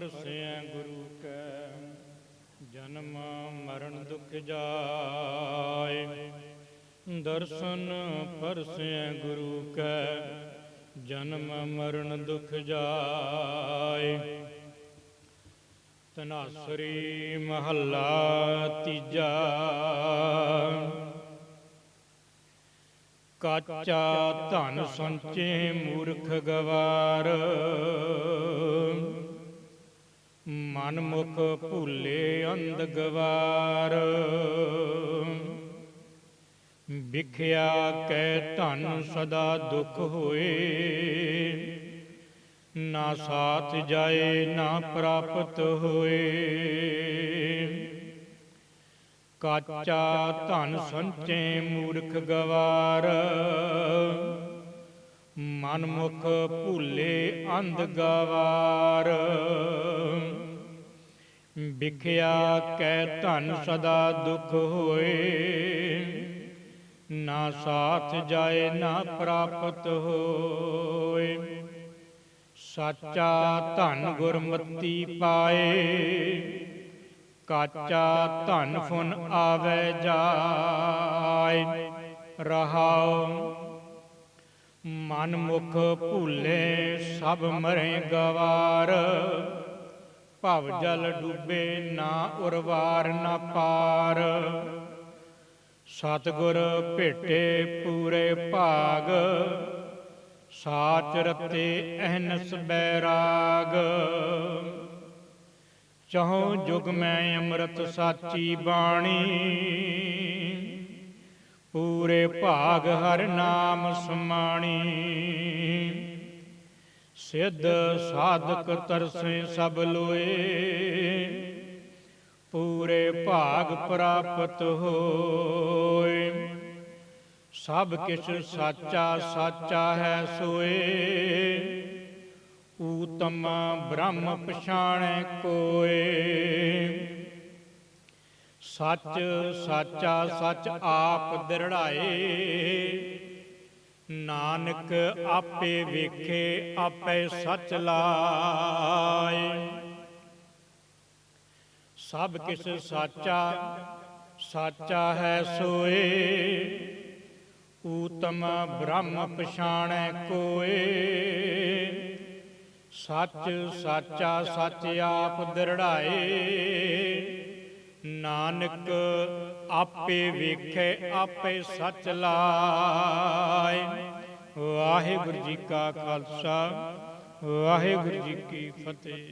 ਪਰਸੈ ਗੁਰੂ ਕੈ, ਜਨਮ ਮਰਨ ਦੁਖ ਜਾਏ। ਦਰਸ਼ਨ ਪਰਸੈ ਗੁਰੂ ਕੈ, ਜਨਮ ਮਰਨ ਦੁਖ ਜਾਏ। ਤਨਾਸਰੀ ਮਹੱਲਾ ਤੀਜਾ। ਕਾਚਾ ਧਨ ਸੰਚੇ ਮੂਰਖ ਗਵਾਰ। ਮਨਮੁਖ ਭੁੱਲੇ ਅੰਧ ਗਵਾਰ। ਵਿਖਿਆ ਕੈ ਧਨ ਸਦਾ ਦੁਖ ਹੋਏ। ਨਾ ਸਾਥ ਜਾਏ, ਨਾ ਪ੍ਰਾਪਤ ਹੋਏ। ਕਾਚਾ ਧਨ ਸੰਚੇ ਮੂਰਖ ਗਵਾਰ। ਮਨਮੁਖ ਭੁੱਲੇ ਅੰਧ ਗਵਾਰ। ਵਿਖਿਆ ਕੈ ਧਨ ਸਦਾ ਦੁਖ ਹੋਏ। ਨਾ ਸਾਥ ਜਾਏ, ਨਾ ਪ੍ਰਾਪਤ ਹੋਏ। ਸਾਚਾ ਧਨ ਗੁਰਮਤੀ ਪਾਏ। ਕਾਚਾ ਧਨ ਫੁਨ ਆਵੇ ਜਾਏ। ਰਹਾਉ, ਮਨ ਮੁਖ ਭੁੱਲੇ ਸਭ ਮਰੇ ਗਵਾਰ। ਭਵ ਜਲ ਡੂਬੇ ਨਾ ਉਰਵਾਰ ਨਾ ਪਾਰ। ਸਤਿਗੁਰ ਭੇਟੇ ਪੂਰੇ ਭਾਗ, ਸਾਚ ਰਤੇ ਅਹਨਸ ਬੈਰਾਗ। ਚਹੋ ਜੁਗ ਮੈਂ ਅੰਮ੍ਰਿਤ ਸਾਚੀ ਬਾਣੀ, ਪੂਰੇ ਭਾਗ ਹਰ ਨਾਮ ਸਮਾਣੀ। ਸਿੱਧ ਸਾਧਕ ਤਰਸੇ ਸਭ ਲੋਏ। ਪੂਰੇ ਭਾਗ ਪ੍ਰਾਪਤ ਹੋਏ। ਸਭ ਕਿਛ ਸਾਚਾ ਸਾਚਾ ਹੈ ਸੋਏ। ਊਤਮ ਬ੍ਰਹਮ ਪਛਾਣੈ ਕੋਏ। ਸੱਚ ਸਾਚਾ ਸੱਚ ਆਪ ਦਿਰੜਾਏ। ਨਾਨਕ ਆਪੇ ਵੇਖੇ, ਆਪੇ ਸੱਚ ਲਾਏ। ਸਭ ਕਿਸ਼ ਸਾਚਾ ਸਾਚਾ ਹੈ ਸੋਏ। ਊਤਮ ਬ੍ਰਹਮ ਪਛਾਣੈ ਕੋਏ। ਸੱਚ ਸਾਚਾ, ਸੱਚ ਆਪ ਦਿਰੜਾਏ। ਨਾਨਕ ਆਪੇ ਵੇਖੇ ਆਪੇ ਸੱਚ ਲਾਏ। ਵਾਹਿਗੁਰੂ ਜੀ ਕਾ ਖਾਲਸਾ ਵਾਹਿਗੁਰੂ ਜੀ ਕੀ ਫਤਿਹ।